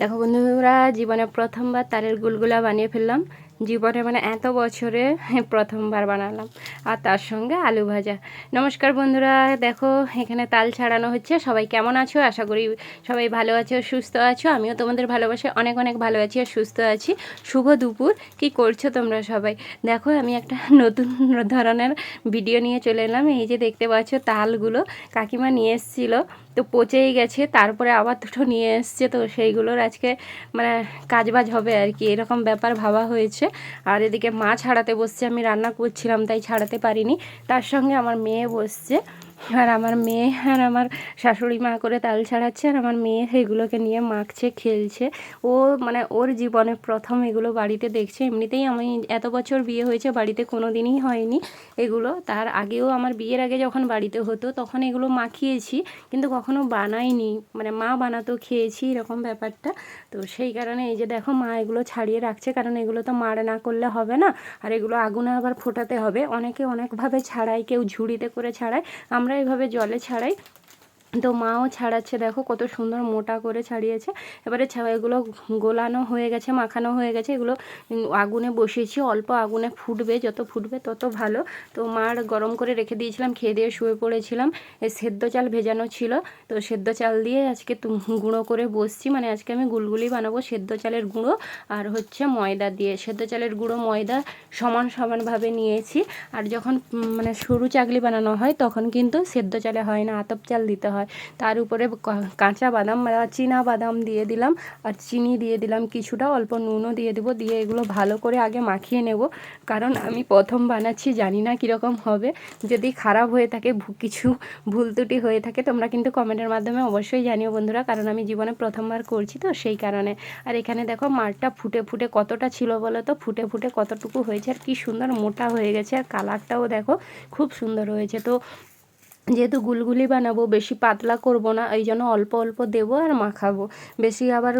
দেখো বন্ধুরা জীবনে প্রথমবার তারের গুলগুলা বানিয়ে ফেললাম। জীবনে মানে এত বছরে প্রথমবার বানালাম। আর তার সঙ্গে আলু ভাজা। নমস্কার বন্ধুরা, দেখো এখানে তাল ছাড়ানো হচ্ছে। সবাই কেমন আছো? আশা করি সবাই ভালো আছো, সুস্থ আছো। আমিও তোমাদের ভালোবাসে অনেক অনেক ভালো আছি আর সুস্থ আছি। শুভ দুপুর। কি করছ তোমরা সবাই? দেখো, আমি একটা নতুন ধরনের ভিডিও নিয়ে চলে এলাম। এই যে দেখতে পাচ্ছ তালগুলো। কাকিমা নিয়ে এসেছিল। তো পচেই গেছে। তারপরে আবার দুটো নিয়ে এসছে। তো সেইগুলোর আজকে মানে কাজবাজ হবে আর কি। এরকম ব্যাপার ভাবা হয়েছে। আর এদিকে মা ছাড়াতে বসছে, আমি রান্না করছিলাম, তাই ছাড়াতে পারিনি। তার সঙ্গে আমার মেয়ে বসছে। আর আমার মেয়ে আর আমার শাশুড়ি মা করে তাল ছাড়াচ্ছে আর আমার মেয়ে সেগুলোকে নিয়ে মাখছে, খেলছে। ও মানে ওর জীবনে প্রথম এগুলো বাড়িতে দেখছে। এমনিতেই আমি এত বছর বিয়ে হয়েছে, বাড়িতে কোনো দিনই হয়নি এগুলো। তার আগেও আমার বিয়ের আগে যখন বাড়িতে হতো তখন এগুলো মাখিয়েছি, কিন্তু কখনো বানাইনি। মানে মা বানাতো, খেয়েছি এরকম ব্যাপারটা। তো সেই কারণে এই যে দেখো মা এগুলো ছাড়িয়ে রাখছে, কারণ এগুলো তো মার না করলে হবে না। আর এগুলো আগুনে আবার ফোটাতে হবে। অনেকে অনেকভাবে ছাড়ায়, কেউ ঝুড়িতে করে ছাড়ায়। আমরা এভাবে জলে ছাড়াই তো মাও ছাড়াচ্ছে, দেখো কত সুন্দর মোটা করে ছাড়িয়েছে। এবারে এগুলো গোলানো হয়ে গেছে, মাখানো হয়ে গেছে, এগুলো আগুনে বসিয়েছি, অল্প আগুনে ফুটবে, যত ফুটবে তত ভালো। তো মার গরম করে রেখে দিয়েছিলাম, খেয়ে দিয়ে শুয়ে পড়েছিলাম। সেদ্ধ চাল ভেজানো ছিল, তো সেদ্ধ চাল দিয়ে আজকে গুঁড়ো করে বসছি। মানে আজকে আমি গুলগুলি বানাবো সেদ্ধ চালের গুঁড়ো আর হচ্ছে ময়দা দিয়ে। সেদ্ধ চালের গুঁড়ো, ময়দা সমান সমানভাবে নিয়েছি। আর যখন মানে সরু চাকলি বানানো হয়, তখন কিন্তু সেদ্ধ চালে হয় না, আতপ চাল দিতে হয়। তার উপরে কাঁচা বাদাম চীনা বাদাম দিয়ে দিলাম। আর চিনি দিয়ে দিলাম কিছুটা, অল্প নুনও দিয়ে দেবো। দিয়ে এগুলো ভালো করে আগে মাখিয়ে নেব। কারণ আমি প্রথম বানাচ্ছি, জানি না কীরকম হবে। যদি খারাপ হয়ে থাকে কিছু ভুল ত্রুটি হয়ে থাকে, তোমরা কিন্তু কমেন্টের মাধ্যমে অবশ্যই জানিও বন্ধুরা। কারণ আমি জীবনে প্রথমবার করছি তো সেই কারণে। আর এখানে দেখো মারটা ফুটে ফুটে কতটা ছিল বলো তো? ফুটে ফুটে কতটুকু হয়েছে? আর কি সুন্দর মোটা হয়ে গেছে। আর কালারটাও দেখো, খুব সুন্দর হয়েছে। তো যেহেতু গুলগুলি বানাবো, বেশি পাতলা করব না, এই জন্য অল্প অল্প দেবো আর মাখাবো। বেশি আবার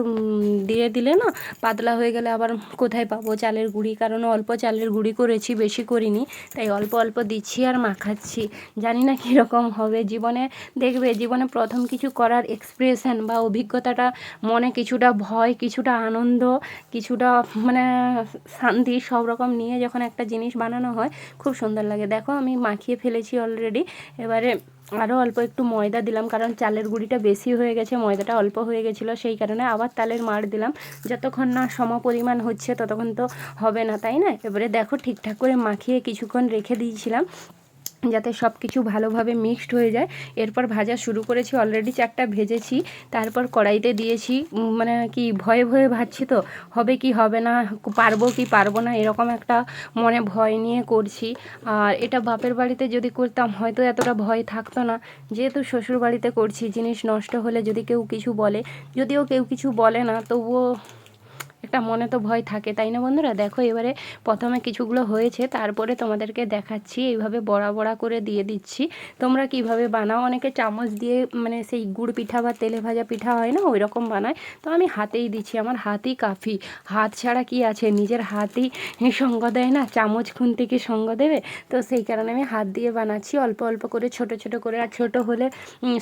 দিয়ে দিলে না, পাতলা হয়ে গেলে আবার কোথায় পাবো চালের গুঁড়ি? কারণ অল্প চালের গুঁড়ি করেছি, বেশি করিনি, তাই অল্প অল্প দিচ্ছি আর মাখাচ্ছি। জানি না কীরকম হবে। জীবনে দেখবে, জীবনে প্রথম কিছু করার এক্সপ্রেশন বা অভিজ্ঞতাটা মনে কিছুটা ভয়, কিছুটা আনন্দ, কিছুটা মানে শান্তি সব রকম নিয়ে যখন একটা জিনিস বানানো হয়, খুব সুন্দর লাগে। দেখো আমি মাখিয়ে ফেলেছি অলরেডি এবারে আরও অল্প একটু ময়দা দিলাম, কারণ চালের গুঁড়িটা বেশি হয়ে গেছে, ময়দাটা অল্প হয়ে গেছিল, সেই কারণে আবার তালের মার দিলাম। যতক্ষণ না সম পরিমাণ হচ্ছে, ততক্ষণ তো হবে না, তাই না? এবারে দেখো ঠিকঠাক করে মাখিয়ে কিছুক্ষণ রেখে দিয়েছিলাম। যাতে সব কিছু ভালোভাবে মিক্সড হয়ে যায়। এরপর ভাজা শুরু করেছি অলরেডি চারটা ভেজেছি। তারপর কড়াইতে দিয়েছি মানে কি ভয়ে ভয়ে ভাজছি তো, হবে কি হবে না, পারব কি পারব না, এরকম একটা মনে ভয় নিয়ে করছি। আর এটা বাপের বাড়িতে যদি করতাম, হয়তো এতটা ভয় থাকতো না। যেহেতু শ্বশুর বাড়িতে করছি, জিনিস নষ্ট হলে যদি কেউ কিছু বলে, যদিও কেউ কিছু বলে না, তবুও একটা মনে তো ভয় থাকে, তাই না বন্ধুরা? দেখো এবারে প্রথমে কিছুগুলো হয়েছে, তারপরে তোমাদেরকে দেখাচ্ছি, এইভাবে বড়া বড়া করে দিয়ে দিচ্ছি। তোমরা কীভাবে বানাও? অনেকে চামচ দিয়ে মানে সেই গুড় পিঠা বা তেলে ভাজা পিঠা হয় না? ওই রকম বানায়। তো আমি হাতেই দিচ্ছি, আমার হাতই কাফি। হাত ছাড়া কি আছে? নিজের হাতই সঙ্গ দেয় না? চামচ খুনতে কি সঙ্গ দেবে? তো সেই কারণে আমি হাত দিয়ে বানাচ্ছি, অল্প অল্প করে, ছোট ছোট করে। আর ছোট হলে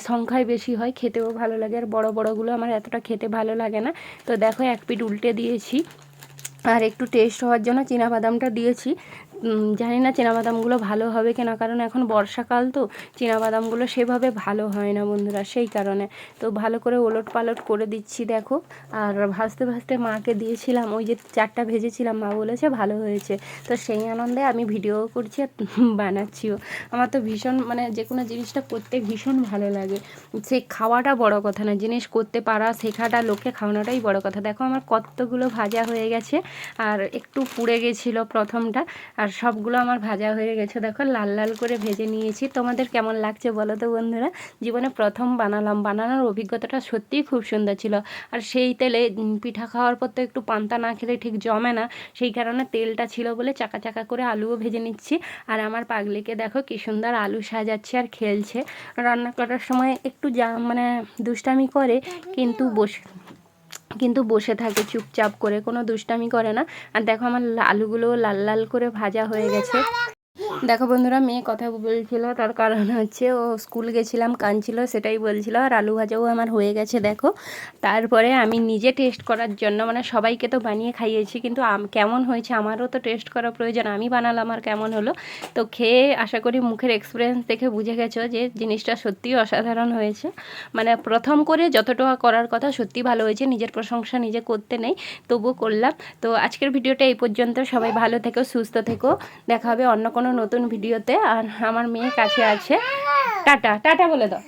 সংখ্যায় বেশি হয়, খেতেও ভালো লাগে। আর বড় বড়গুলো আমার এতটা খেতে ভালো লাগে না। তো দেখো এক পিঠ উল্টে দিয়েছি। আর একটু টেস্ট হওয়ার জন্য বাদামটা দিয়েছি। জানি না বাদামগুলো ভালো হবে কিনা, কারণ এখন বর্ষাকাল তো বাদামগুলো সেভাবে ভালো হয় না বন্ধুরা, সেই কারণে। তো ভালো করে ওলট পালট করে দিচ্ছি, দেখো। আর ভাজতে ভাজতে মাকে দিয়েছিলাম, ওই যে চারটা ভেজেছিলাম, মা বলেছে ভালো হয়েছে। তো সেই আনন্দে আমি ভিডিও করছি আর বানাচ্ছিও। আমার তো ভীষণ মানে যে কোনো জিনিসটা করতে ভীষণ ভালো লাগে। সে খাওয়াটা বড় কথা না জিনিস করতে পারা, শেখাটা, লোককে খাওয়ানোটাই বড় কথা। দেখো আমার কতগুলো ভাজা হয়ে গেছে, আর একটু পুড়ে গেছিল প্রথমটা, আর সবগুলো আমার ভাজা হয়ে গেছে। দেখো, লাল লাল করে ভেজে নিয়েছি। তোমাদের কেমন লাগছে বলো তো বন্ধুরা? জীবনে প্রথম বানালাম। বানানোর অভিজ্ঞতাটা সত্যিই খুব সুন্দর ছিল। আর সেই তেলে পিঠা খাওয়ার পর তো একটু পান্তা না খেলে ঠিক জমে না। সেই কারণে তেলটা ছিল বলে চাকা চাকা করে আলুও ভেজে নিচ্ছি। আর আমার পাগলিকে দেখো কি সুন্দর আলু সাজাচ্ছে আর খেলছে। রান্না করার সময় একটু যা মানে দুষ্টামি করে, কিন্তু বসে কিন্তু বসে থাকে, চুপচাপ করে, কোনো দুষ্টামি করে না। আর দেখো আমার আলুগুলো লাল লাল করে ভাজা হয়ে গেছে। দেখো বন্ধুরা, মেয়ে কথা বলছিল, তার কারণ হচ্ছে ও স্কুল গেছিলাম, কাঁদছিল, সেটাই বলছিল, আর আলু ভাজাও আমার হয়ে গেছে, দেখো। তারপরে আমি নিজে টেস্ট করার জন্য মানে সবাইকে তো বানিয়ে খাইয়েছি, কিন্তু কেমন হয়েছে আমারও তো টেস্ট করা প্রয়োজন, আমি বানালাম আর কেমন হলো। তো খেয়ে আশা করি মুখের এক্সপিরিয়েন্স দেখে বুঝে গেছো যে জিনিসটা সত্যিই অসাধারণ হয়েছে। মানে প্রথম করে যতটুকু করার কথা সত্যি ভালো হয়েছে, নিজের প্রশংসা নিজে করতে নেই, তবুও করলাম। তো আজকের ভিডিওটা এই পর্যন্ত, সবাই ভালো থেকো, সুস্থ থেকো, দেখা হবে অন্য কোনো নতুন ভিডিওতে আর আমার মেয়ে কাছে আছে। টাটা টাটা বলে দাও।